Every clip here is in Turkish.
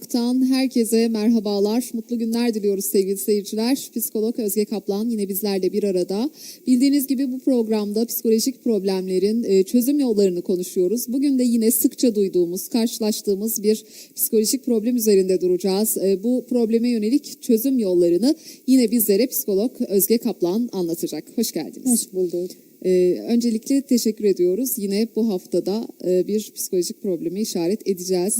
Olumlu Bak'tan herkese merhabalar. Mutlu günler diliyoruz sevgili seyirciler. Psikolog Özge Kaplan yine bizlerle bir arada. Bildiğiniz gibi bu programda psikolojik problemlerin e, çözüm yollarını konuşuyoruz. Bugün de yine sıkça duyduğumuz, karşılaştığımız bir psikolojik problem üzerinde duracağız. E, Bu probleme yönelik çözüm yollarını yine bizlere psikolog Özge Kaplan anlatacak. Hoş geldiniz. Hoş bulduk. Ee, öncelikle teşekkür ediyoruz. Yine bu haftada e, bir psikolojik probleme işaret edeceğiz.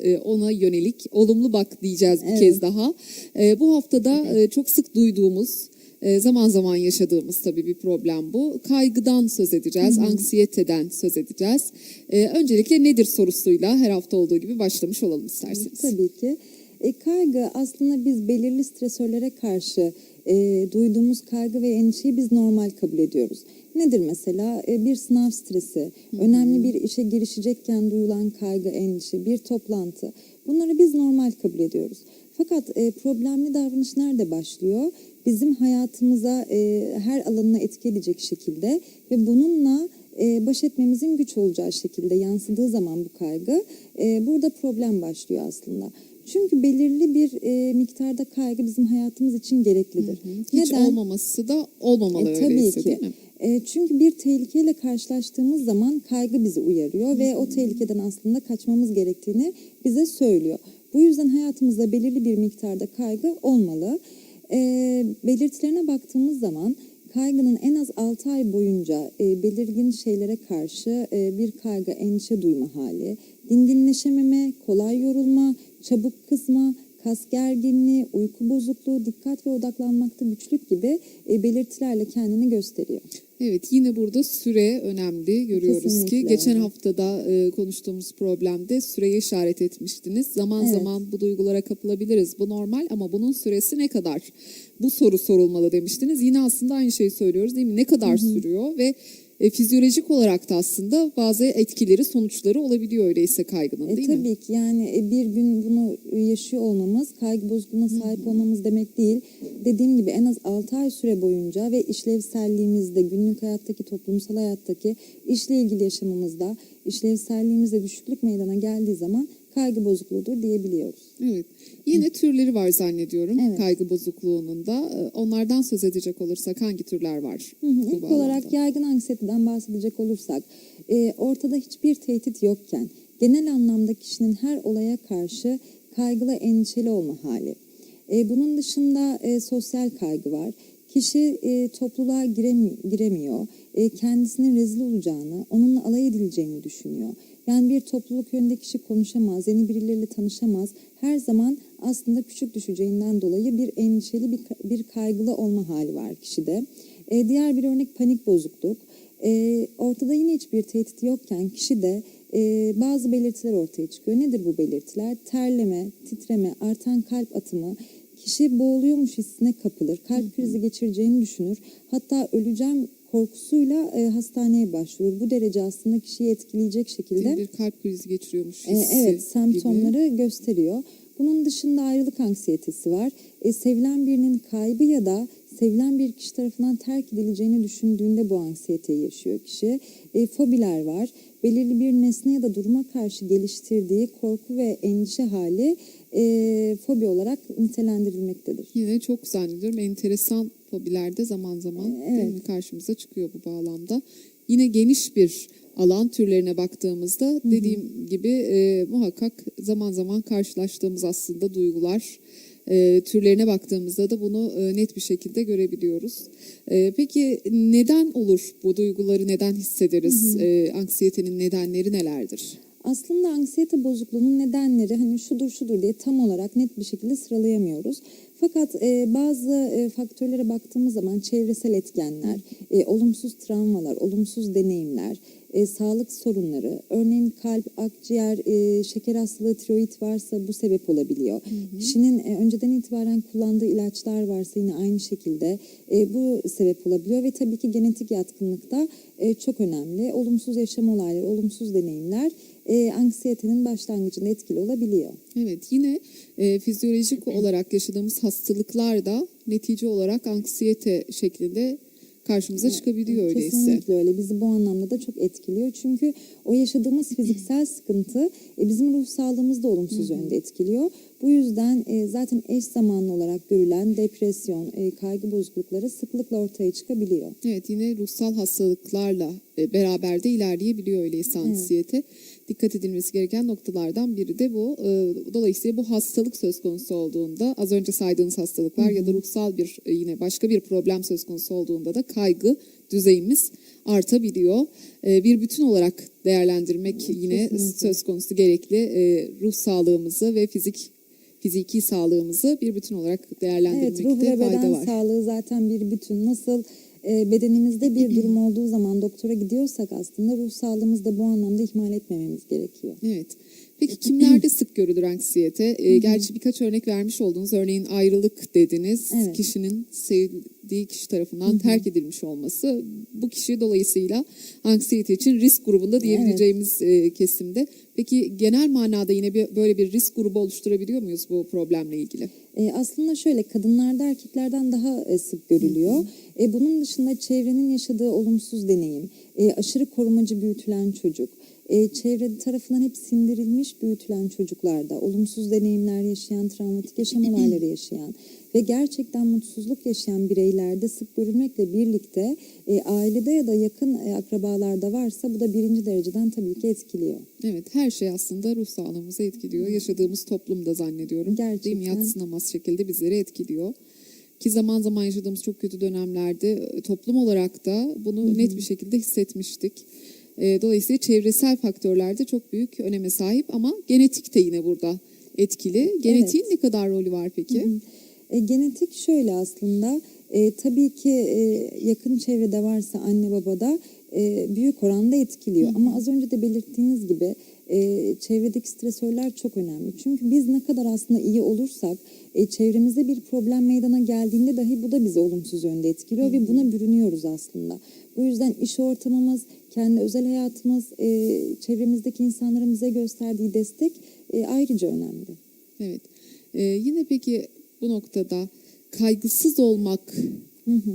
Ee, ona yönelik olumlu bak diyeceğiz bir Evet. kez daha. Ee, bu haftada e, çok sık duyduğumuz, e, zaman zaman yaşadığımız tabii bir problem bu. Kaygıdan söz edeceğiz, anksiyeteden söz edeceğiz. Ee, öncelikle nedir sorusuyla her hafta olduğu gibi başlamış olalım isterseniz. Tabii ki. E, kaygı aslında biz belirli stresörlere karşı e, duyduğumuz kaygı ve endişeyi biz normal kabul ediyoruz. Nedir mesela? E, bir sınav stresi, önemli bir işe girişecekken duyulan kaygı, endişe, bir toplantı. Bunları biz normal kabul ediyoruz. Fakat e, problemli davranış nerede başlıyor? Bizim hayatımıza e, her alanına etki edecek şekilde ve bununla e, baş etmemizin güç olacağı şekilde yansıdığı zaman bu kaygı e, burada problem başlıyor aslında. Çünkü belirli bir e, miktarda kaygı bizim hayatımız için gereklidir. Hiç olmaması da olmamalı E, öyleyse ki. değil mi? E, çünkü bir tehlikeyle karşılaştığımız zaman kaygı bizi uyarıyor ve o tehlikeden aslında kaçmamız gerektiğini bize söylüyor. Bu yüzden hayatımızda belirli bir miktarda kaygı olmalı. E, belirtilerine baktığımız zaman kaygının en az 6 ay boyunca e, belirgin şeylere karşı bir kaygı, endişe duyma hali, dinginleşememe, kolay yorulma, çabuk kızma, kas gerginliği, uyku bozukluğu, dikkat ve odaklanmakta güçlük gibi e, belirtilerle kendini gösteriyor. Evet yine burada süre önemli görüyoruz Kesinlikle. ki geçen haftada e, konuştuğumuz problemde süreye işaret etmiştiniz. Zaman Evet. zaman bu duygulara kapılabiliriz bu normal ama bunun süresi ne kadar? Bu soru sorulmalı demiştiniz. Yine aslında aynı şeyi söylüyoruz değil mi? Ne kadar sürüyor ve e, fizyolojik olarak da aslında bazı etkileri sonuçları olabiliyor öyleyse kaygının E, değil mi? tabii ki yani e, bir gün bunu yaşıyor olmamız kaygı bozukluğuna sahip olmamız demek değil. Dediğim gibi en az 6 ay süre boyunca ve işlevselliğimizde günlük hayattaki toplumsal hayattaki işle ilgili yaşamımızda işlevselliğimizde düşüklük meydana geldiği zaman kaygı bozukluğudur diyebiliyoruz. Evet. Yine türleri var zannediyorum Evet. kaygı bozukluğunun da. E, Onlardan söz edecek olursak hangi türler var? Hı hı. İlk bağlamda? olarak yaygın anksiyeteden bahsedecek olursak, e, ortada hiçbir tehdit yokken genel anlamda kişinin her olaya karşı kaygılı, endişeli olma hali. E, bunun dışında e, sosyal kaygı var. Kişi e, topluluğa giremi- giremiyor, e, kendisinin rezil olacağını, onunla alay edileceğini düşünüyor. Yani bir topluluk önünde kişi konuşamaz, yeni birileriyle tanışamaz. Her zaman aslında küçük düşeceğinden dolayı bir endişeli, bir, bir kaygılı olma hali var kişide. E, diğer bir örnek panik bozukluk. E, ortada yine hiçbir tehdit yokken kişide e, bazı belirtiler ortaya çıkıyor. Nedir bu belirtiler? Terleme, titreme, artan kalp atımı, kişi boğuluyormuş hissine kapılır, kalp krizi geçireceğini düşünür. Hatta öleceğim korkusuyla e, hastaneye başvurur. Bu derece aslında kişiyi etkileyecek şekilde bir kalp krizi geçiriyormuş e, evet gibi. semptomları gösteriyor. Bunun dışında ayrılık anksiyetesi var. E, sevilen birinin kaybı ya da sevilen bir kişi tarafından terk edileceğini düşündüğünde bu anksiyeteyi yaşıyor kişi. E, fobiler var. Belirli bir nesne ya da duruma karşı geliştirdiği korku ve endişe hali e, fobi olarak nitelendirilmektedir. Yine çok zannediyorum enteresan fobilerde zaman zaman değil Evet. karşımıza çıkıyor bu bağlamda. Yine geniş bir alan türlerine baktığımızda dediğim gibi e, muhakkak zaman zaman karşılaştığımız aslında duygular e, türlerine baktığımızda da bunu e, net bir şekilde görebiliyoruz. E, peki neden olur bu duyguları neden hissederiz? E, anksiyetenin nedenleri nelerdir? Aslında anksiyete bozukluğunun nedenleri hani şudur şudur diye tam olarak net bir şekilde sıralayamıyoruz. Fakat e, bazı e, faktörlere baktığımız zaman çevresel etkenler, e, olumsuz travmalar, olumsuz deneyimler, e, sağlık sorunları, örneğin kalp, akciğer, e, şeker hastalığı, tiroid varsa bu sebep olabiliyor. Kişinin e, önceden itibaren kullandığı ilaçlar varsa yine aynı şekilde e, bu sebep olabiliyor ve tabii ki genetik yatkınlık da e, çok önemli. Olumsuz yaşam olayları, olumsuz deneyimler e, anksiyetenin başlangıcında etkili olabiliyor. Evet yine e, fizyolojik olarak yaşadığımız hastalıklar da netice olarak anksiyete şeklinde karşımıza çıkabiliyor öyleyse. Kesinlikle öyle. Bizi bu anlamda da çok etkiliyor. Çünkü o yaşadığımız fiziksel sıkıntı e, bizim ruh sağlığımızı da olumsuz yönde etkiliyor. Bu yüzden e, zaten eş zamanlı olarak görülen depresyon, e, kaygı bozuklukları sıklıkla ortaya çıkabiliyor. Evet yine ruhsal hastalıklarla e, beraber de ilerleyebiliyor öyleyse anksiyete. Dikkat edilmesi gereken noktalardan biri de bu. E, Dolayısıyla bu hastalık söz konusu olduğunda az önce saydığınız hastalıklar ya da ruhsal bir e, yine başka bir problem söz konusu olduğunda da kaygı düzeyimiz artabiliyor. E, Bir bütün olarak değerlendirmek yine kesinlikle. söz konusu gerekli. E, Ruh sağlığımızı ve fizik fiziki sağlığımızı bir bütün olarak Evet, değerlendirmekte ruh ve fayda beden var. sağlığı zaten bir bütün. Nasıl bedenimizde bir durum olduğu zaman doktora gidiyorsak aslında ruh sağlığımızı da bu anlamda ihmal etmememiz gerekiyor. Evet. Peki kimlerde sık görülür anksiyete? Ee, gerçi birkaç örnek vermiş oldunuz. Örneğin ayrılık dediniz. Evet. Kişinin sevdiği kişi tarafından terk edilmiş olması. Bu kişi dolayısıyla anksiyete için risk grubunda diyebileceğimiz e, kesimde. Peki genel manada yine bir, böyle bir risk grubu oluşturabiliyor muyuz bu problemle ilgili? E, aslında şöyle kadınlarda erkeklerden daha e, sık görülüyor. E, bunun dışında çevrenin yaşadığı olumsuz deneyim, e, aşırı korumacı büyütülen çocuk, e, çevre tarafından hep sindirilmiş büyütülen çocuklarda, olumsuz deneyimler yaşayan, travmatik yaşam olayları yaşayan ve gerçekten mutsuzluk yaşayan bireylerde sık görülmekle birlikte e, ailede ya da yakın e, akrabalarda varsa bu da birinci dereceden tabii ki etkiliyor. Evet her şey aslında ruh sağlığımızı etkiliyor. Yaşadığımız toplumda zannediyorum. Değil mi? Gerçekten. Yatsınamaz şekilde bizleri etkiliyor. Ki zaman zaman yaşadığımız çok kötü dönemlerde e, toplum olarak da bunu net bir şekilde hissetmiştik. E, Dolayısıyla çevresel faktörler de çok büyük öneme sahip ama genetik de yine burada etkili. Genetiğin ne kadar rolü var peki? E, genetik şöyle aslında e, tabii ki e, yakın çevrede varsa anne babada e, büyük oranda etkiliyor. Ama az önce de belirttiğiniz gibi e, çevredeki stresörler çok önemli. Çünkü biz ne kadar aslında iyi olursak e, çevremizde bir problem meydana geldiğinde dahi bu da bizi olumsuz yönde etkiliyor ve buna bürünüyoruz aslında. Bu yüzden iş ortamımız, kendi özel hayatımız, e, çevremizdeki insanların bize gösterdiği destek e, ayrıca önemli. Evet. E, yine peki bu noktada kaygısız olmak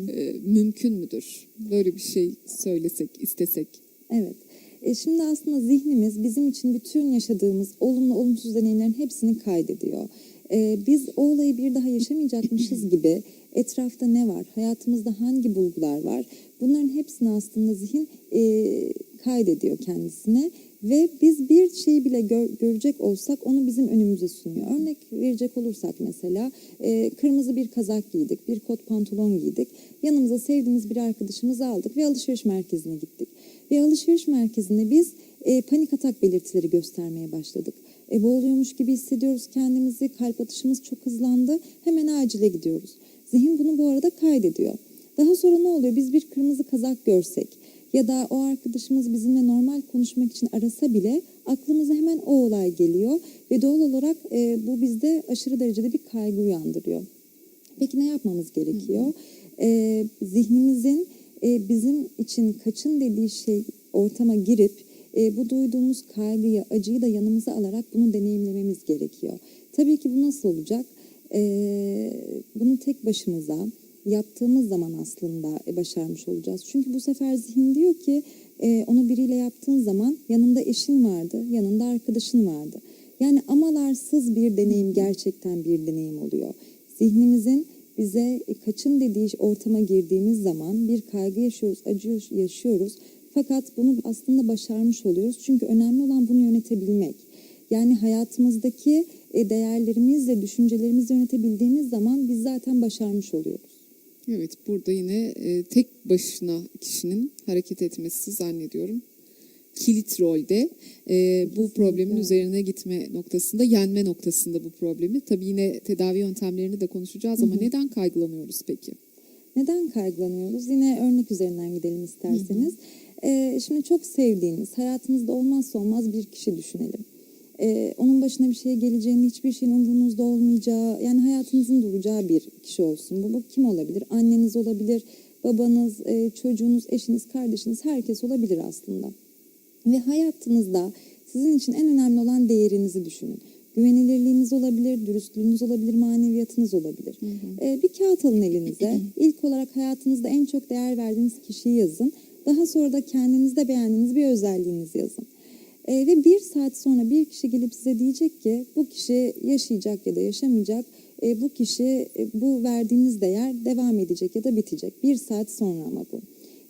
e, mümkün müdür? Böyle bir şey söylesek, istesek. Evet. E şimdi aslında zihnimiz bizim için bütün yaşadığımız olumlu olumsuz deneyimlerin hepsini kaydediyor. E, biz o olayı bir daha yaşamayacakmışız gibi etrafta ne var, hayatımızda hangi bulgular var bunların hepsini aslında zihin e, kaydediyor kendisine ve biz bir şeyi bile gör- görecek olsak onu bizim önümüze sunuyor. Örnek verecek olursak mesela e, kırmızı bir kazak giydik, bir kot pantolon giydik. Yanımıza sevdiğimiz bir arkadaşımızı aldık ve alışveriş merkezine gittik. Ve alışveriş merkezinde biz e, panik atak belirtileri göstermeye başladık. E, boğuluyormuş gibi hissediyoruz kendimizi, kalp atışımız çok hızlandı. Hemen acile gidiyoruz. Zihin bunu bu arada kaydediyor. Daha sonra ne oluyor? Biz bir kırmızı kazak görsek ya da o arkadaşımız bizimle normal konuşmak için arasa bile aklımıza hemen o olay geliyor ve doğal olarak e, bu bizde aşırı derecede bir kaygı uyandırıyor. Peki ne yapmamız gerekiyor? Ee, zihnimizin e, bizim için kaçın dediği şey ortama girip e, bu duyduğumuz kaygıyı, acıyı da yanımıza alarak bunu deneyimlememiz gerekiyor. Tabii ki bu nasıl olacak? Ee, bunu tek başımıza yaptığımız zaman aslında e, başarmış olacağız. Çünkü bu sefer zihin diyor ki e, onu biriyle yaptığın zaman yanında eşin vardı, yanında arkadaşın vardı. Yani amalarsız bir deneyim gerçekten bir deneyim oluyor. Zihnimizin bize e, kaçın dediği ortama girdiğimiz zaman bir kaygı yaşıyoruz, acı yaşıyoruz. Fakat bunu aslında başarmış oluyoruz. Çünkü önemli olan bunu yönetebilmek. Yani hayatımızdaki değerlerimizle, düşüncelerimizi yönetebildiğimiz zaman biz zaten başarmış oluyoruz. Evet burada yine e, tek başına kişinin hareket etmesi zannediyorum kilit rolde E, bu problemin üzerine gitme noktasında yenme noktasında bu problemi tabii yine tedavi yöntemlerini de konuşacağız ama neden kaygılanıyoruz peki? Neden kaygılanıyoruz? Yine örnek üzerinden gidelim isterseniz. Ee, şimdi çok sevdiğiniz, hayatınızda olmazsa olmaz bir kişi düşünelim. Ee, onun başına bir şey geleceğini, hiçbir şeyin umrunuzda olmayacağı, yani hayatınızın duracağı bir kişi olsun. Bu, bu kim olabilir? Anneniz olabilir, babanız, e, çocuğunuz, eşiniz, kardeşiniz, herkes olabilir aslında. Ve hayatınızda sizin için en önemli olan değerinizi düşünün. güvenilirliğiniz olabilir, dürüstlüğünüz olabilir, maneviyatınız olabilir. E, bir kağıt alın elinize. İlk olarak hayatınızda en çok değer verdiğiniz kişiyi yazın. Daha sonra da kendinizde beğendiğiniz bir özelliğinizi yazın. E, ve bir saat sonra bir kişi gelip size diyecek ki bu kişi yaşayacak ya da yaşamayacak. E, bu kişi e, bu verdiğiniz değer devam edecek ya da bitecek. Bir saat sonra ama bu.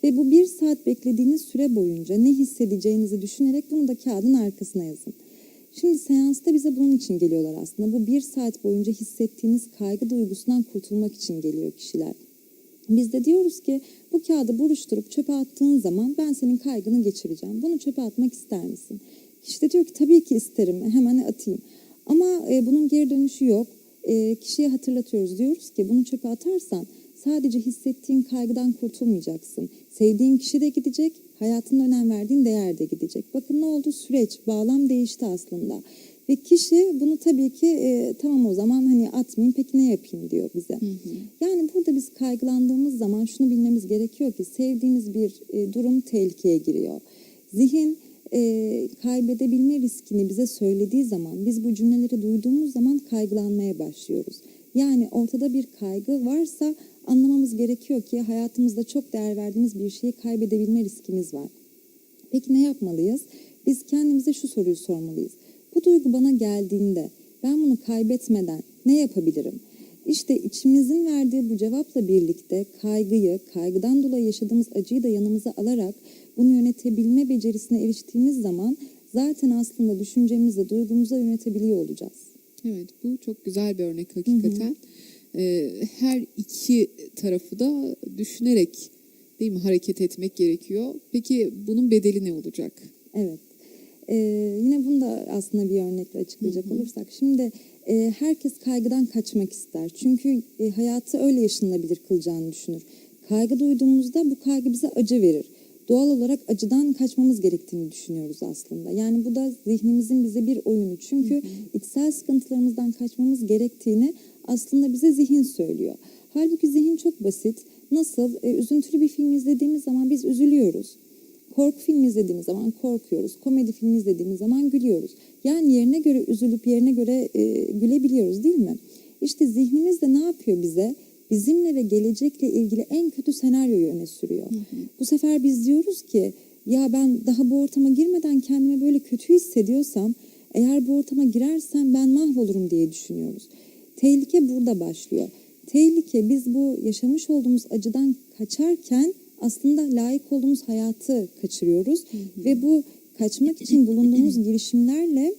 Ve bu bir saat beklediğiniz süre boyunca ne hissedeceğinizi düşünerek bunu da kağıdın arkasına yazın. Şimdi seansta bize bunun için geliyorlar aslında. Bu bir saat boyunca hissettiğiniz kaygı duygusundan kurtulmak için geliyor kişiler. Biz de diyoruz ki bu kağıdı buruşturup çöpe attığın zaman ben senin kaygını geçireceğim. Bunu çöpe atmak ister misin? Kişi de diyor ki tabii ki isterim hemen atayım. Ama e, bunun geri dönüşü yok. E, kişiye hatırlatıyoruz diyoruz ki bunu çöpe atarsan sadece hissettiğin kaygıdan kurtulmayacaksın. Sevdiğin kişi de gidecek, hayatında önem verdiğin değer de gidecek. Bakın ne oldu süreç, bağlam değişti aslında. Ve kişi bunu tabii ki e, tamam o zaman hani atmayayım peki ne yapayım diyor bize. Yani burada biz kaygılandığımız zaman şunu bilmemiz gerekiyor ki sevdiğimiz bir e, durum tehlikeye giriyor. Zihin e, kaybedebilme riskini bize söylediği zaman biz bu cümleleri duyduğumuz zaman kaygılanmaya başlıyoruz. Yani ortada bir kaygı varsa anlamamız gerekiyor ki hayatımızda çok değer verdiğimiz bir şeyi kaybedebilme riskimiz var. Peki ne yapmalıyız? Biz kendimize şu soruyu sormalıyız. Bu duygu bana geldiğinde ben bunu kaybetmeden ne yapabilirim? İşte içimizin verdiği bu cevapla birlikte kaygıyı, kaygıdan dolayı yaşadığımız acıyı da yanımıza alarak bunu yönetebilme becerisine eriştiğimiz zaman zaten aslında düşüncemizle duygumuza yönetebiliyor olacağız. Evet bu çok güzel bir örnek hakikaten. Ee, her iki tarafı da düşünerek değil mi hareket etmek gerekiyor. Peki bunun bedeli ne olacak? Evet. Ee, yine bunu da aslında bir örnekle açıklayacak olursak. Şimdi e, herkes kaygıdan kaçmak ister. Çünkü e, hayatı öyle yaşanılabilir kılacağını düşünür. Kaygı duyduğumuzda bu kaygı bize acı verir. Doğal olarak acıdan kaçmamız gerektiğini düşünüyoruz aslında. Yani bu da zihnimizin bize bir oyunu. Çünkü içsel sıkıntılarımızdan kaçmamız gerektiğini aslında bize zihin söylüyor. Halbuki zihin çok basit. Nasıl? E, üzüntülü bir film izlediğimiz zaman biz üzülüyoruz. Korku filmi izlediğimiz zaman korkuyoruz. Komedi filmi izlediğimiz zaman gülüyoruz. Yani yerine göre üzülüp yerine göre e, gülebiliyoruz değil mi? İşte zihnimiz de ne yapıyor bize? Bizimle ve gelecekle ilgili en kötü senaryoyu öne sürüyor. Bu sefer biz diyoruz ki ya ben daha bu ortama girmeden kendimi böyle kötü hissediyorsam eğer bu ortama girersem ben mahvolurum diye düşünüyoruz. Tehlike burada başlıyor. Tehlike biz bu yaşamış olduğumuz acıdan kaçarken aslında layık olduğumuz hayatı kaçırıyoruz ve bu kaçmak için bulunduğumuz girişimlerle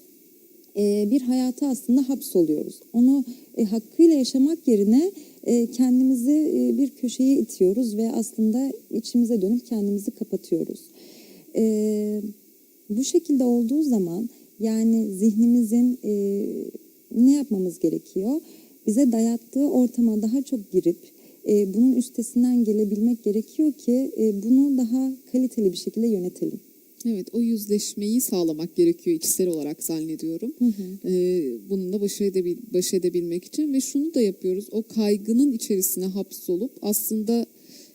e, bir hayata aslında hapsoluyoruz. Onu e, hakkıyla yaşamak yerine e, kendimizi e, bir köşeye itiyoruz ve aslında içimize dönüp kendimizi kapatıyoruz. E, bu şekilde olduğu zaman yani zihnimizin e, ne yapmamız gerekiyor? Bize dayattığı ortama daha çok girip e, bunun üstesinden gelebilmek gerekiyor ki e, bunu daha kaliteli bir şekilde yönetelim. Evet o yüzleşmeyi sağlamak gerekiyor içsel olarak zannediyorum. Ee, bununla baş, edebil, baş edebilmek için ve şunu da yapıyoruz. O kaygının içerisine hapsolup aslında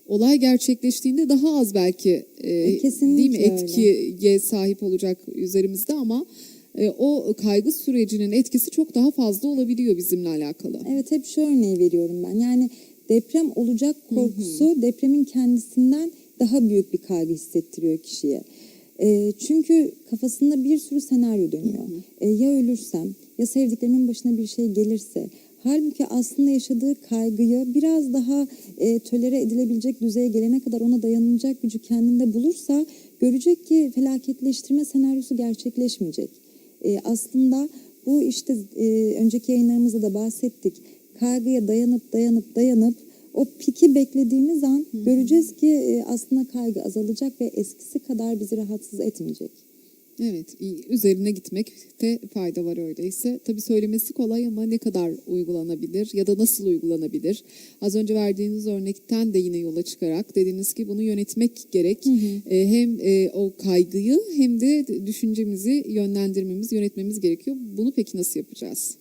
olay gerçekleştiğinde daha az belki e, kesinlikle değil mi öyle. etkiye sahip olacak üzerimizde ama e, o kaygı sürecinin etkisi çok daha fazla olabiliyor bizimle alakalı. Evet hep şu örneği veriyorum ben. Yani deprem olacak korkusu depremin kendisinden daha büyük bir kaygı hissettiriyor kişiye. E, çünkü kafasında bir sürü senaryo dönüyor. E, ya ölürsem, ya sevdiklerimin başına bir şey gelirse. Halbuki aslında yaşadığı kaygıyı biraz daha e, tölere edilebilecek düzeye gelene kadar ona dayanacak gücü kendinde bulursa görecek ki felaketleştirme senaryosu gerçekleşmeyecek. E, aslında bu işte e, önceki yayınlarımızda da bahsettik. Kaygıya dayanıp dayanıp dayanıp o piki beklediğimiz an göreceğiz ki e, aslında kaygı azalacak ve eskisi kadar bizi rahatsız etmeyecek. Evet, üzerine gitmekte fayda var öyleyse. Tabii söylemesi kolay ama ne kadar uygulanabilir ya da nasıl uygulanabilir? Az önce verdiğiniz örnekten de yine yola çıkarak dediniz ki bunu yönetmek gerek. Ee, hem e, o kaygıyı hem de düşüncemizi yönlendirmemiz, yönetmemiz gerekiyor. Bunu peki nasıl yapacağız?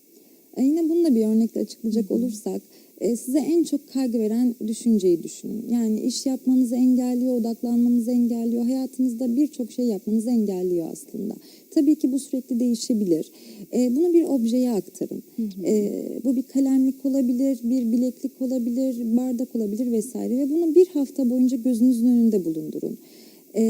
Yine bunu da bir örnekle açıklayacak olursak E, size en çok kaygı veren düşünceyi düşünün. Yani iş yapmanızı engelliyor, odaklanmanızı engelliyor, hayatınızda birçok şey yapmanızı engelliyor aslında. Tabii ki bu sürekli değişebilir. E, bunu bir objeye aktarın. E, bu bir kalemlik olabilir, bir bileklik olabilir, bardak olabilir vesaire ve bunu bir hafta boyunca gözünüzün önünde bulundurun. E,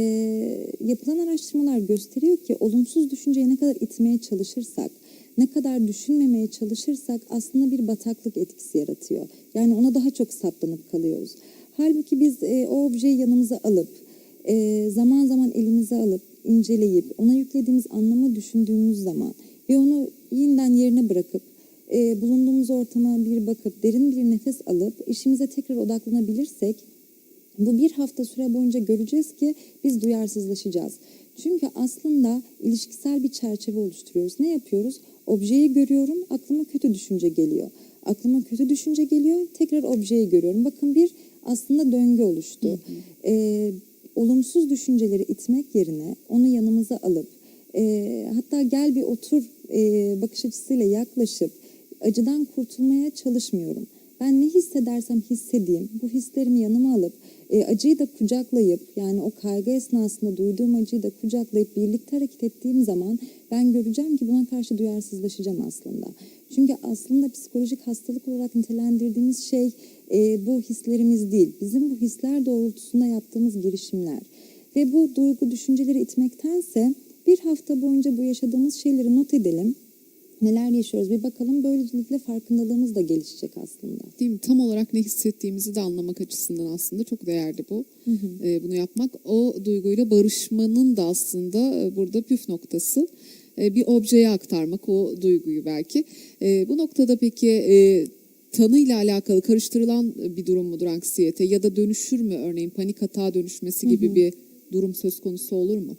yapılan araştırmalar gösteriyor ki olumsuz düşünceyi ne kadar itmeye çalışırsak, ne kadar düşünmemeye çalışırsak aslında bir bataklık etkisi yaratıyor. Yani ona daha çok saplanıp kalıyoruz. Halbuki biz e, o objeyi yanımıza alıp, e, zaman zaman elimize alıp, inceleyip, ona yüklediğimiz anlamı düşündüğümüz zaman ve onu yeniden yerine bırakıp, e, bulunduğumuz ortama bir bakıp, derin bir nefes alıp, işimize tekrar odaklanabilirsek, bu bir hafta süre boyunca göreceğiz ki biz duyarsızlaşacağız. Çünkü aslında ilişkisel bir çerçeve oluşturuyoruz. Ne yapıyoruz? Objeyi görüyorum, aklıma kötü düşünce geliyor. Aklıma kötü düşünce geliyor, tekrar objeyi görüyorum. Bakın bir aslında döngü oluştu. Ee, olumsuz düşünceleri itmek yerine onu yanımıza alıp, e, hatta gel bir otur e, bakış açısıyla yaklaşıp acıdan kurtulmaya çalışmıyorum. Ben ne hissedersem hissedeyim, bu hislerimi yanıma alıp e, acıyı da kucaklayıp yani o kaygı esnasında duyduğum acıyı da kucaklayıp birlikte hareket ettiğim zaman ben göreceğim ki buna karşı duyarsızlaşacağım aslında. Çünkü aslında psikolojik hastalık olarak nitelendirdiğimiz şey e, bu hislerimiz değil. Bizim bu hisler doğrultusunda yaptığımız girişimler. Ve bu duygu düşünceleri itmektense bir hafta boyunca bu yaşadığımız şeyleri not edelim. Neler yaşıyoruz bir bakalım. Böylelikle farkındalığımız da gelişecek aslında. Değil mi? Tam olarak ne hissettiğimizi de anlamak açısından aslında çok değerli bu. Ee, bunu yapmak. O duyguyla barışmanın da aslında e, burada püf noktası. Ee, bir objeye aktarmak o duyguyu belki. Ee, bu noktada peki e, tanıyla alakalı karıştırılan bir durum mudur anksiyete ya da dönüşür mü örneğin panik hata dönüşmesi gibi bir durum söz konusu olur mu?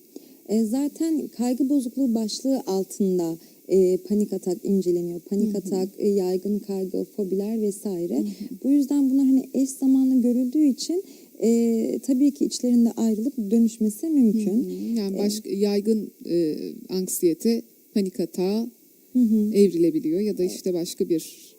E, zaten kaygı bozukluğu başlığı altında e, panik atak inceleniyor. Panik atak, e, yaygın kaygı, fobiler vesaire. Bu yüzden bunlar hani eş zamanlı görüldüğü için e, tabii ki içlerinde ayrılıp dönüşmesi mümkün. Hı, Yani başka yaygın e, anksiyete panik hata evrilebiliyor ya da işte başka bir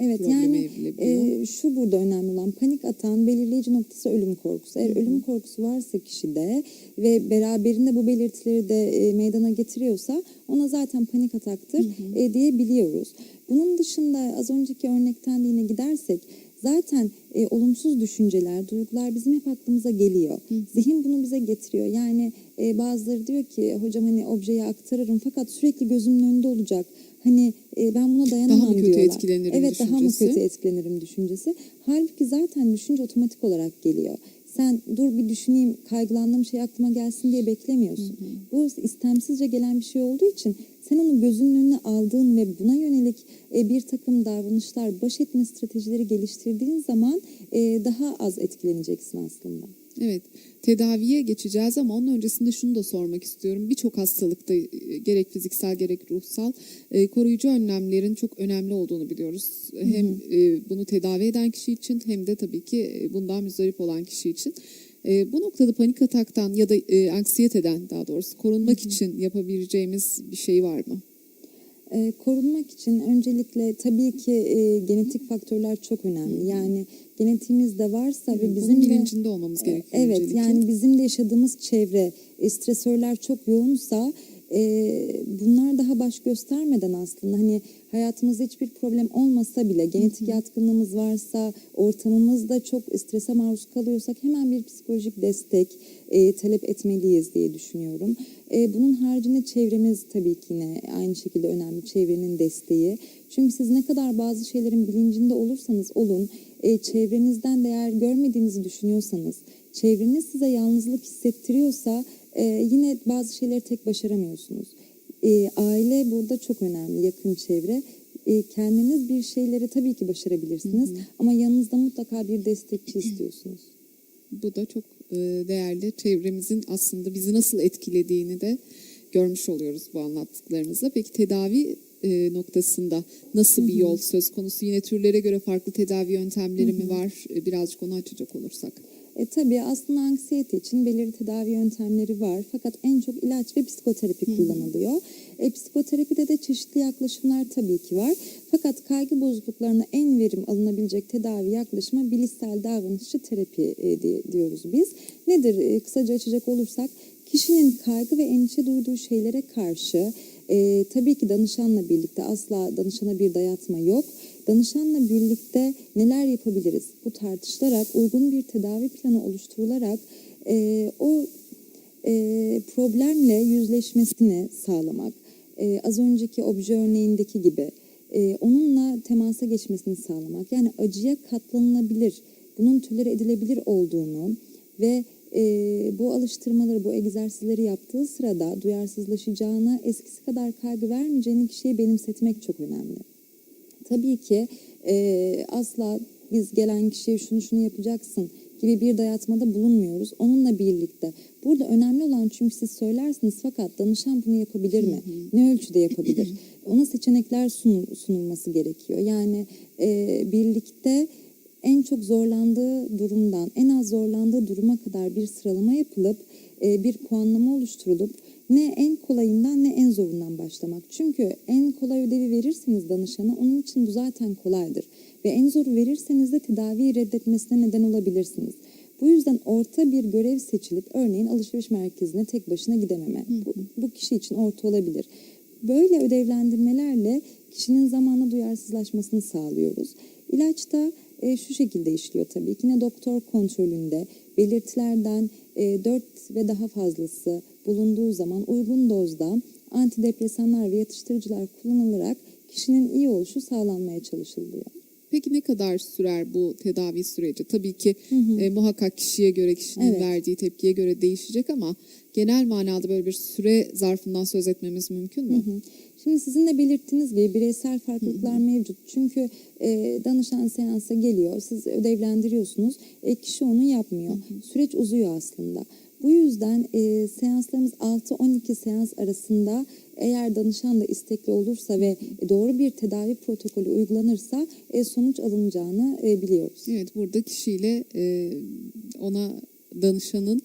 Evet yani e, şu burada önemli olan panik atan belirleyici noktası ölüm korkusu. Eğer ölüm korkusu varsa kişide ve beraberinde bu belirtileri de e, meydana getiriyorsa ona zaten panik ataktır e, diyebiliyoruz. Bunun dışında az önceki örnekten de yine gidersek zaten e, olumsuz düşünceler, duygular bizim hep aklımıza geliyor. Zihin bunu bize getiriyor. Yani e, bazıları diyor ki hocam hani objeyi aktarırım fakat sürekli gözümün önünde olacak. Hani e, ben buna dayanamam Daha mı kötü diyorlar. etkilenirim Evet daha mı düşüncesi? kötü etkilenirim düşüncesi. Halbuki zaten düşünce otomatik olarak geliyor. Sen dur bir düşüneyim kaygılandığım şey aklıma gelsin diye beklemiyorsun. Bu istemsizce gelen bir şey olduğu için sen onu gözünün önüne aldığın ve buna yönelik e, bir takım davranışlar, baş etme stratejileri geliştirdiğin zaman e, daha az etkileneceksin aslında. Evet, tedaviye geçeceğiz ama onun öncesinde şunu da sormak istiyorum. Birçok hastalıkta e, gerek fiziksel gerek ruhsal e, koruyucu önlemlerin çok önemli olduğunu biliyoruz. Hem e, bunu tedavi eden kişi için hem de tabii ki e, bundan müzdarip olan kişi için. E, bu noktada panik ataktan ya da e, anksiyeteden daha doğrusu korunmak için yapabileceğimiz bir şey var mı? E, korunmak için öncelikle tabii ki e, genetik faktörler çok önemli. Yani genetiğimizde varsa ve Bunun bizim de bilincinde olmamız gerekiyor Evet öncelikle. yani bizim de yaşadığımız çevre e, stresörler çok yoğunsa e, bunlar daha baş göstermeden aslında hani hayatımızda hiçbir problem olmasa bile genetik yatkınlığımız varsa ortamımızda çok strese maruz kalıyorsak hemen bir psikolojik destek e, talep etmeliyiz diye düşünüyorum. E, bunun haricinde çevremiz tabii ki yine aynı şekilde önemli çevrenin desteği. Çünkü siz ne kadar bazı şeylerin bilincinde olursanız olun e, çevrenizden değer görmediğinizi düşünüyorsanız çevreniz size yalnızlık hissettiriyorsa e, yine bazı şeyleri tek başaramıyorsunuz. E, aile burada çok önemli, yakın çevre. E, kendiniz bir şeyleri tabii ki başarabilirsiniz ama yanınızda mutlaka bir destekçi istiyorsunuz. Bu da çok e, değerli. Çevremizin aslında bizi nasıl etkilediğini de görmüş oluyoruz bu anlattıklarımızla. Peki tedavi e, noktasında nasıl bir yol söz konusu? Yine türlere göre farklı tedavi yöntemleri mi var? E, Birazcık onu açacak olursak. E, tabii aslında anksiyete için belirli tedavi yöntemleri var. Fakat en çok ilaç ve psikoterapi kullanılıyor. E, psikoterapide de çeşitli yaklaşımlar tabii ki var. Fakat kaygı bozukluklarına en verim alınabilecek tedavi yaklaşımı bilişsel davranışçı terapi e, diye, diyoruz biz. Nedir? E, kısaca açacak olursak kişinin kaygı ve endişe duyduğu şeylere karşı e, tabii ki danışanla birlikte asla danışana bir dayatma yok. Danışanla birlikte neler yapabiliriz? Bu tartışılarak uygun bir tedavi planı oluşturularak e, o e, problemle yüzleşmesini sağlamak. E, az önceki obje örneğindeki gibi e, onunla temasa geçmesini sağlamak. Yani acıya katlanılabilir, bunun tolere edilebilir olduğunu ve e, bu alıştırmaları, bu egzersizleri yaptığı sırada duyarsızlaşacağını, eskisi kadar kaygı vermeyeceğini kişiye benimsetmek çok önemli. Tabii ki e, asla biz gelen kişiye şunu şunu yapacaksın gibi bir dayatmada bulunmuyoruz. Onunla birlikte. Burada önemli olan çünkü siz söylersiniz fakat danışan bunu yapabilir mi? Ne ölçüde yapabilir? Ona seçenekler sun- sunulması gerekiyor. Yani e, birlikte en çok zorlandığı durumdan en az zorlandığı duruma kadar bir sıralama yapılıp e, bir puanlama oluşturulup ne en kolayından ne en zorundan başlamak. Çünkü en kolay ödevi verirseniz danışana onun için bu zaten kolaydır. Ve en zoru verirseniz de tedaviyi reddetmesine neden olabilirsiniz. Bu yüzden orta bir görev seçilip örneğin alışveriş merkezine tek başına gidememe. Bu, bu kişi için orta olabilir. Böyle ödevlendirmelerle kişinin zamanla duyarsızlaşmasını sağlıyoruz. İlaçta e, şu şekilde işliyor tabii ki. Yine doktor kontrolünde belirtilerden e, 4 ve daha fazlası bulunduğu zaman uygun dozda antidepresanlar ve yatıştırıcılar kullanılarak kişinin iyi oluşu sağlanmaya çalışılıyor. Peki ne kadar sürer bu tedavi süreci? Tabii ki e, muhakkak kişiye göre, kişinin Evet. verdiği tepkiye göre değişecek ama genel manada böyle bir süre zarfından söz etmemiz mümkün mü? Hı hı. Şimdi sizin de belirttiğiniz gibi bireysel farklılıklar mevcut. Çünkü e, danışan seansa geliyor, siz ödevlendiriyorsunuz, e, kişi onu yapmıyor. Süreç uzuyor aslında. Bu yüzden e, seanslarımız 6-12 seans arasında eğer danışan da istekli olursa ve doğru bir tedavi protokolü uygulanırsa e, sonuç alınacağını e, biliyoruz. Evet burada kişiyle e, ona danışanın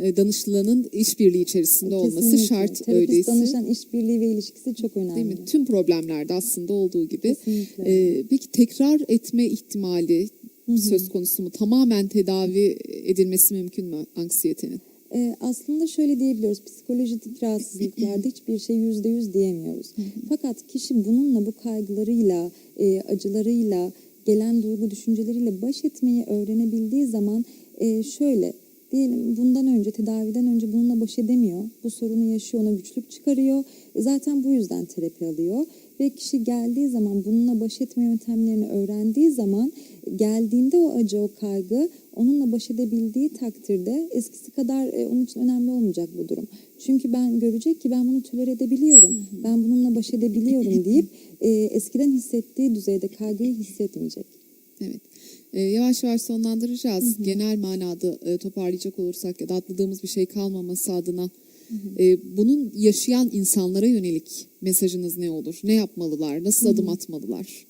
e, danışılanın işbirliği içerisinde olması Kesinlikle. şart Terapist öyleyse. danışan işbirliği ve ilişkisi çok önemli. Değil mi? Tüm problemlerde aslında olduğu gibi. Kesinlikle. E, peki tekrar etme ihtimali söz konusu mu? Tamamen tedavi edilmesi mümkün mü anksiyetenin? Ee, aslında şöyle diyebiliyoruz. Psikolojik rahatsızlıklarda hiçbir şey yüzde yüz diyemiyoruz. Fakat kişi bununla bu kaygılarıyla, e, acılarıyla, gelen duygu düşünceleriyle baş etmeyi öğrenebildiği zaman e, şöyle diyelim bundan önce tedaviden önce bununla baş edemiyor. Bu sorunu yaşıyor, ona güçlük çıkarıyor. E, Zaten bu yüzden terapi alıyor ve kişi geldiği zaman bununla baş etme yöntemlerini öğrendiği zaman geldiğinde o acı, o kaygı onunla baş edebildiği takdirde eskisi kadar e, onun için önemli olmayacak bu durum. Çünkü ben görecek ki ben bunu tolere edebiliyorum, ben bununla baş edebiliyorum deyip e, eskiden hissettiği düzeyde kaygıyı hissetmeyecek. Evet. E, yavaş yavaş sonlandıracağız. Genel manada e, toparlayacak olursak ya da atladığımız bir şey kalmaması adına e, bunun yaşayan insanlara yönelik mesajınız ne olur? Ne yapmalılar? Nasıl adım atmalılar?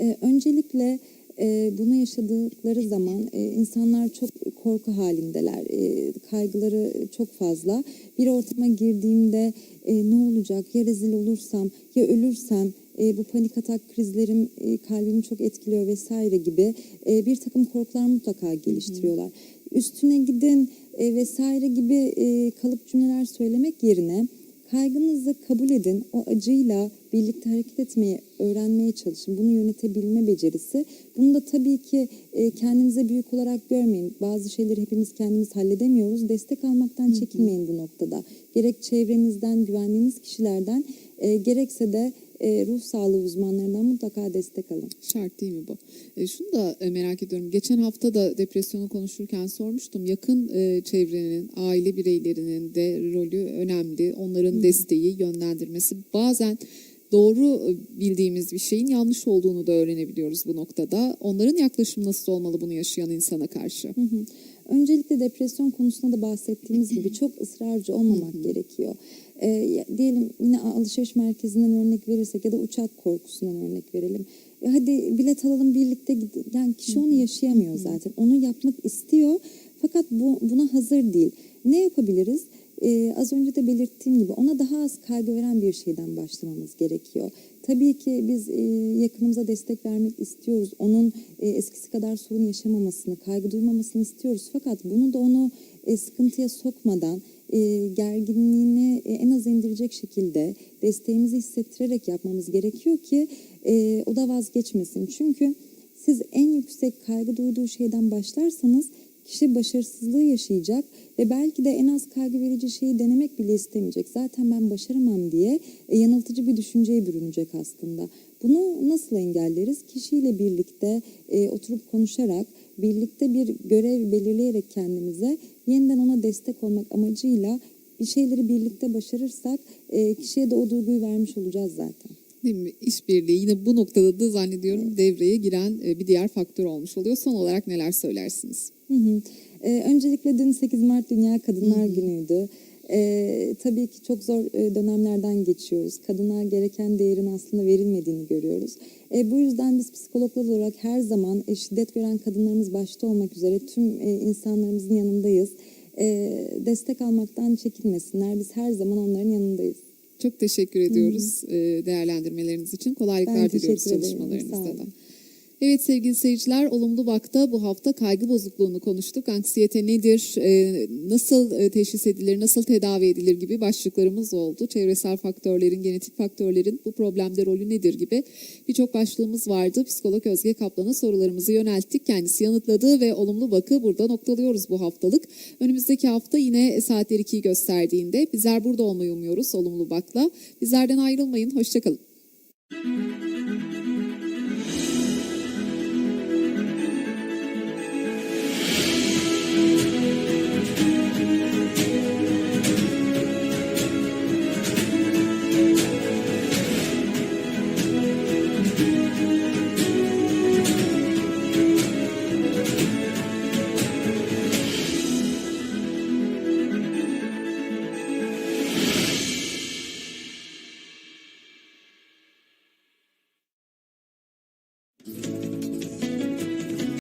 Ee, öncelikle e, bunu yaşadıkları zaman e, insanlar çok korku halindeler. E, kaygıları çok fazla. Bir ortama girdiğimde e, ne olacak? Ya rezil olursam, ya ölürsem, e, bu panik atak krizlerim e, kalbimi çok etkiliyor vesaire gibi e, bir takım korkular mutlaka geliştiriyorlar. Üstüne gidin e, vesaire gibi e, kalıp cümleler söylemek yerine Kaygınızı kabul edin. O acıyla birlikte hareket etmeyi öğrenmeye çalışın. Bunu yönetebilme becerisi. Bunu da tabii ki e, kendinize büyük olarak görmeyin. Bazı şeyleri hepimiz kendimiz halledemiyoruz. Destek almaktan çekinmeyin bu noktada. Gerek çevrenizden, güvendiğiniz kişilerden, e, gerekse de e, ruh sağlığı uzmanlarından mutlaka destek alın. Şart değil mi bu? E, şunu da e, merak ediyorum. Geçen hafta da depresyonu konuşurken sormuştum. Yakın e, çevrenin, aile bireylerinin de rolü önemli. Onların desteği, yönlendirmesi. Bazen doğru e, bildiğimiz bir şeyin yanlış olduğunu da öğrenebiliyoruz bu noktada. Onların yaklaşımı nasıl olmalı bunu yaşayan insana karşı? Hı hı. Öncelikle depresyon konusunda da bahsettiğimiz gibi çok ısrarcı olmamak gerekiyor. Ya- diyelim yine alışveriş merkezinden örnek verirsek ya da uçak korkusundan örnek verelim. E hadi bilet alalım birlikte gidelim. Yani kişi onu yaşayamıyor zaten. Onu yapmak istiyor fakat bu, buna hazır değil. Ne yapabiliriz? Ee, az önce de belirttiğim gibi ona daha az kaygı veren bir şeyden başlamamız gerekiyor. Tabii ki biz e, yakınımıza destek vermek istiyoruz. Onun e, eskisi kadar sorun yaşamamasını, kaygı duymamasını istiyoruz. Fakat bunu da onu e, sıkıntıya sokmadan e, gerginliğini e, en az indirecek şekilde desteğimizi hissettirerek yapmamız gerekiyor ki e, o da vazgeçmesin. Çünkü siz en yüksek kaygı duyduğu şeyden başlarsanız kişi başarısızlığı yaşayacak ve belki de en az kaygı verici şeyi denemek bile istemeyecek. Zaten ben başaramam diye yanıltıcı bir düşünceye bürünecek aslında. Bunu nasıl engelleriz? Kişiyle birlikte oturup konuşarak, birlikte bir görev belirleyerek kendimize yeniden ona destek olmak amacıyla bir şeyleri birlikte başarırsak e, kişiye de o duyguyu vermiş olacağız zaten. Değil mi? İşbirliği yine bu noktada da zannediyorum devreye giren e, bir diğer faktör olmuş oluyor. Son olarak neler söylersiniz? Hı hı. Ee, öncelikle dün 8 Mart Dünya Kadınlar Günü'ydü. Ee, tabii ki çok zor e, dönemlerden geçiyoruz. Kadına gereken değerin aslında verilmediğini görüyoruz. E, bu yüzden biz psikologlar olarak her zaman e, şiddet gören kadınlarımız başta olmak üzere tüm e, insanlarımızın yanındayız. E, destek almaktan çekinmesinler. Biz her zaman onların yanındayız. Çok teşekkür ediyoruz e, değerlendirmeleriniz için. Kolaylıklar diliyoruz çalışmalarınızda da. Evet sevgili seyirciler, Olumlu Bak'ta bu hafta kaygı bozukluğunu konuştuk. Anksiyete nedir, e, nasıl e, teşhis edilir, nasıl tedavi edilir gibi başlıklarımız oldu. Çevresel faktörlerin, genetik faktörlerin bu problemde rolü nedir gibi birçok başlığımız vardı. Psikolog Özge Kaplan'a sorularımızı yönelttik. Kendisi yanıtladı ve Olumlu Bak'ı burada noktalıyoruz bu haftalık. Önümüzdeki hafta yine saatler 2'yi gösterdiğinde bizler burada olmayı umuyoruz Olumlu Bak'la. Bizlerden ayrılmayın, hoşçakalın.